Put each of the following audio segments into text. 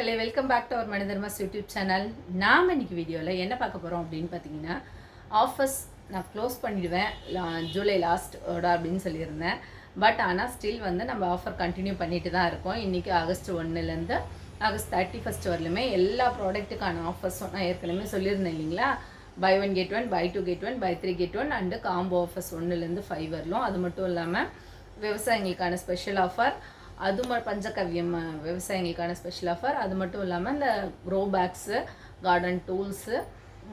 மக்களே welcome back to our மனிதர்மஸ் YouTube channel. நாம் இன்னைக்கு வீடியோவில் என்ன பார்க்க போகிறோம் அப்படின்னு பார்த்தீங்கன்னா ஆஃபர்ஸ் நான் க்ளோஸ் பண்ணிடுவேன். ஜூலை லாஸ்ட்டோட அப்படின்னு சொல்லியிருந்தேன். பட் ஆனால் ஸ்டில் வந்து நம்ம ஆஃபர் கண்டினியூ பண்ணிட்டு தான் இருக்கோம். இன்றைக்கி ஆகஸ்ட் ஒன்றுலேருந்து ஆகஸ்ட் தேர்ட்டி ஃபஸ்ட் வரலுமே எல்லா ப்ராடக்ட்டுக்கான ஆஃபர்ஸும் நான் ஏற்கனவே சொல்லியிருந்தேன் இல்லைங்களா? Buy one get one buy two get one buy three get one and combo offers ஒன்றுலேருந்து ஃபைவ் வரலும். அது மட்டும் இல்லாமல் விவசாயிகளுக்கான ஸ்பெஷல் ஆஃபர் அது பஞ்சகவ்யம் விவசாயிகளுக்கான ஸ்பெஷல் ஆஃபர் அது மட்டும் இல்லாமல் இந்த க்ரோ பேக்ஸு கார்டன் டூல்ஸு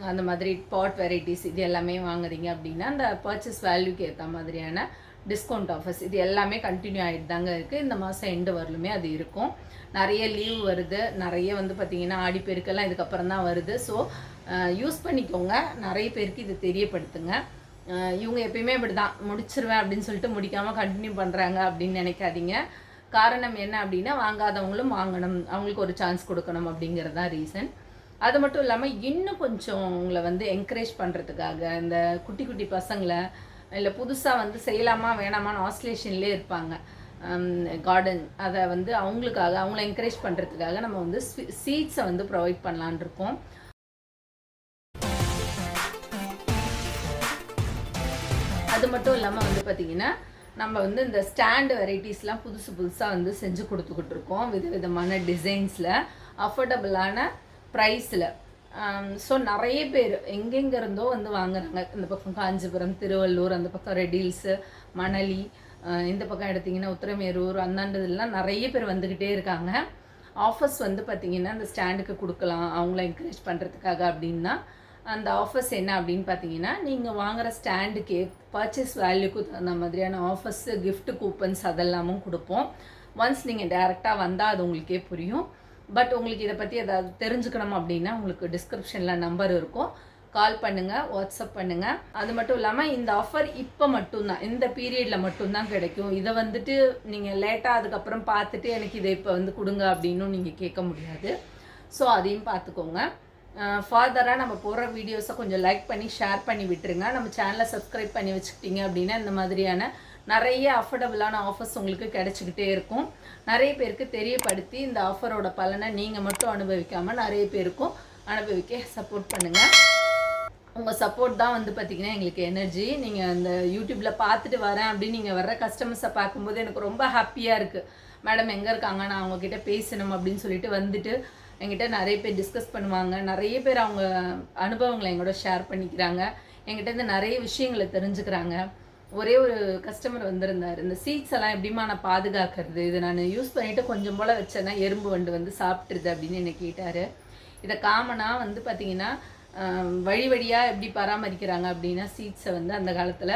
அந்த மாதிரி பாட் வெரைட்டிஸ் இது எல்லாமே வாங்குறீங்க அப்படின்னா அந்த பர்ச்சேஸ் வேல்யூக்கு ஏற்ற மாதிரியான டிஸ்கவுண்ட் ஆஃபர்ஸ் இது எல்லாமே கண்டினியூ ஆகிட்டு தாங்க இருக்குது இந்த மாதம் எண்டு வரலுமே அது இருக்கும். நிறைய லீவ் வருது. நிறைய வந்து பார்த்திங்கன்னா ஆடிப்பெருக்கெல்லாம் இதுக்கப்புறம் தான் வருது. ஸோ யூஸ் பண்ணிக்கோங்க. நிறைய பேருக்கு இது தெரியப்படுத்துங்க. இவங்க எப்பயுமே இப்படி தான் முடிச்சிருவேன் அப்படின்னு சொல்லிட்டு முடிக்காமல் கண்டினியூ பண்ணுறாங்க அப்படின்னு நினைக்காதீங்க. காரணம் என்ன அப்படின்னா வாங்காதவங்களும் வாங்கணும். அவங்களுக்கு ஒரு சான்ஸ் கொடுக்கணும் அப்படிங்கிறது தான் ரீசன் அது மட்டும் இல்லாமல் இன்னும் கொஞ்சம் உங்களை வந்து என்கரேஜ் பண்ணுறதுக்காக இந்த குட்டி குட்டி பசங்களை இல்லை புதுசாக வந்து செய்யலாமா வேணாமான்னு ஆஸ்லேஷன்லேயே இருப்பாங்க. கார்டன் அதை வந்து அவங்களுக்காக அவங்கள என்கரேஜ் பண்ணுறதுக்காக நம்ம வந்து சீட்ஸை வந்து ப்ரொவைட் பண்ணலான் இருக்கோம். அது மட்டும் இல்லாமல் வந்து பார்த்திங்கன்னா நம்ம வந்து இந்த ஸ்டாண்டு வெரைட்டிஸ்லாம் புதுசு புதுசாக வந்து செஞ்சு கொடுத்துக்கிட்டு இருக்கோம் வித விதமான டிசைன்ஸில் அஃபோர்டபுளான ப்ரைஸில் ஸோ நிறைய பேர் எங்கெங்கேருந்தோ வந்து வாங்குறாங்க. இந்த பக்கம் காஞ்சிபுரம் திருவள்ளூர் அந்த பக்கம் ரெடில்ஸு மணலி இந்த பக்கம் எடுத்திங்கன்னா உத்திரமேரூர் அந்தாண்டதுலாம் நிறைய பேர் வந்துக்கிட்டே இருக்காங்க. ஆஃபர்ஸ் வந்து பார்த்திங்கன்னா அந்த ஸ்டாண்டுக்கு கொடுக்கலாம் அவங்கள என்கரேஜ் பண்ணுறதுக்காக அப்படின்னா அந்த ஆஃபர்ஸ் என்ன அப்படின்னு பார்த்தீங்கன்னா நீங்கள் வாங்குகிற ஸ்டாண்டுக்கு பர்ச்சேஸ் வேல்யூக்கு தகுந்த மாதிரியான ஆஃபர்ஸ் கிஃப்ட் கூப்பன்ஸ் அதெல்லாமும் கொடுப்போம். ஒன்ஸ் நீங்கள் டேரெக்டாக வந்தால் அது உங்களுக்கே புரியும். பட் உங்களுக்கு இதை பற்றி ஏதாவது தெரிஞ்சுக்கணும் அப்படின்னா உங்களுக்கு டிஸ்கிரிப்ஷனில் நம்பர் இருக்கும். கால் பண்ணுங்கள் வாட்ஸ்அப் பண்ணுங்கள் அது மட்டும் இல்லாமல் இந்த ஆஃபர் இப்போ மட்டும்தான் இந்த பீரியடில் மட்டும்தான் கிடைக்கும். இதை வந்துட்டு நீங்கள் லேட்டாக அதுக்கப்புறம் பார்த்துட்டு எனக்கு இதை இப்போ வந்து கொடுங்க அப்படின்னும் நீங்கள் கேட்க முடியாது. ஸோ அதையும் பார்த்துக்கோங்க. ஃபர்தராக நம்ம போடுற வீடியோஸை கொஞ்சம் லைக் பண்ணி ஷேர் பண்ணி விட்டுருங்க. நம்ம சேனலை சப்ஸ்கிரைப் பண்ணி வச்சுக்கிட்டீங்க அப்படின்னா இந்த மாதிரியான நிறைய அஃபோர்டபுளான ஆஃபர்ஸ் உங்களுக்கு கிடைச்சிக்கிட்டே இருக்கும். நிறைய பேருக்கு தெரியப்படுத்தி இந்த ஆஃபரோட பலனை நீங்கள் மட்டும் அனுபவிக்காமல் நிறைய பேருக்கும் அனுபவிக்க சப்போர்ட் பண்ணுங்கள் உங்கள் சப்போர்ட் தான் வந்து பார்த்திங்கன்னா எங்களுக்கு எனர்ஜி நீங்கள் அந்த யூடியூப்பில் பார்த்துட்டு வரேன் அப்படின்னு நீங்கள் வர்ற கஸ்டமர்ஸை பார்க்கும்போது எனக்கு ரொம்ப ஹாப்பியாக இருக்குது மேடம் எங்கே இருக்காங்க? நான் அவங்கக்கிட்ட பேசணும் அப்படின்னு சொல்லிட்டு வந்துட்டு என்கிட்ட நிறைய பேர் டிஸ்கஸ் பண்ணுவாங்க. நிறைய பேர் அவங்க அனுபவங்களை எங்களோட ஷேர் பண்ணிக்கிறாங்க. என்கிட்ட இருந்து நிறைய விஷயங்களை தெரிஞ்சுக்கிறாங்க. ஒரே ஒரு கஸ்டமர் வந்திருந்தார். இந்த சீட்ஸ் எல்லாம் எப்படிமா நான் பாதுகாக்கிறது? இதை நான் யூஸ் பண்ணிவிட்டு கொஞ்சம் போல் வச்சேன்னா எறும்பு வண்டு வந்து சாப்பிட்ருது அப்படின்னு என்னை கேட்டார். இதை காமனாக வந்து பார்த்திங்கன்னா வழி வழியாக எப்படி பராமரிக்கிறாங்க அப்படின்னா சீட்ஸை வந்து அந்த காலத்தில்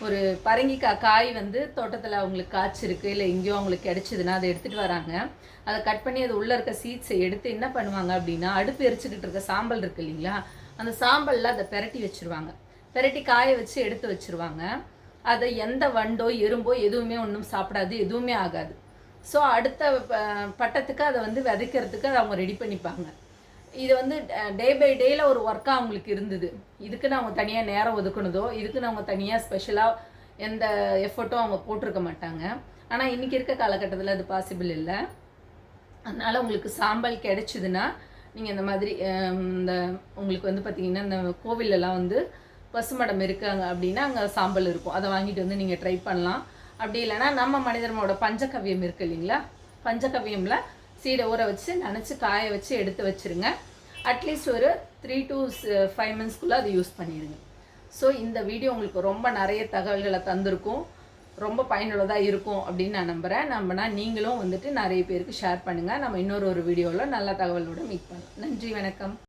ஒரு பரங்கிக்காய் காய் வந்து தோட்டத்தில் அவங்களுக்கு காய்ச்சிருக்கு இல்லை எங்கேயோ அவங்களுக்கு கிடச்சிதுன்னா அதை எடுத்துகிட்டு வராங்க. அதை கட் பண்ணி அது உள்ளே இருக்க சீட்ஸை எடுத்து என்ன பண்ணுவாங்க அப்படின்னா அடுப்பு எரிச்சுக்கிட்டு இருக்க சாம்பல் இருக்கு இல்லைங்களா அந்த சாம்பலில் அதை பெரட்டி வச்சுருவாங்க. பெரட்டி காய வச்சு எடுத்து வச்சுருவாங்க. அதை எந்த வண்டோ எறும்போ எதுவுமே ஒன்றும் சாப்பிடாது எதுவுமே ஆகாது. ஸோ அடுத்த ப- பட்டத்துக்கு அதை வந்து விதைக்கிறதுக்கு அதை அவங்க ரெடி பண்ணிப்பாங்க. இது வந்து டே பை டேயில் ஒரு ஒர்க்காக அவங்களுக்கு இருந்தது. இதுக்குன்னு அவங்க தனியாக நேரம் ஒதுக்குனதோ இதுக்குன்னு அவங்க தனியாக ஸ்பெஷலாக எந்த எஃபர்ட்டும் அவங்க போட்டிருக்க மாட்டாங்க. ஆனால் இன்றைக்கி இருக்க காலகட்டத்தில் அது பாசிபிள் இல்லை. அதனால் உங்களுக்கு சாம்பல் கிடைச்சிதுன்னா நீங்கள் இந்த மாதிரி இந்த உங்களுக்கு வந்து பார்த்தீங்கன்னா இந்த கோவிலெல்லாம் வந்து பசுமடம் இருக்காங்க அப்படின்னா அங்கே சாம்பல் இருக்கும். அதை வாங்கிட்டு வந்து நீங்கள் ட்ரை பண்ணலாம். அப்படி இல்லைன்னா நம்ம மனிதர்களோட பஞ்சகவ்யம் இருக்கு இல்லைங்களா? பஞ்சகவ்யமில் சீடை ஊற வச்சு நினச்சி காய வச்சு எடுத்து வச்சிருங்க. அட்லீஸ்ட் ஒரு த்ரீ டு ஃபைவ் மந்த்ஸ்க்குள்ளே அதை யூஸ் பண்ணிடுங்க. ஸோ இந்த வீடியோ உங்களுக்கு ரொம்ப நிறைய தகவல்களை தந்திருக்கும். ரொம்ப பயனுள்ளதாக இருக்கும் அப்படின்னு நான் நம்புகிறேன் நம்பினா நீங்களும் வந்துட்டு நிறைய பேருக்கு ஷேர் பண்ணுங்கள் நம்ம இன்னொரு ஒரு வீடியோவில் நல்ல தகவலோட மீட் பண்ணலாம். நன்றி வணக்கம்.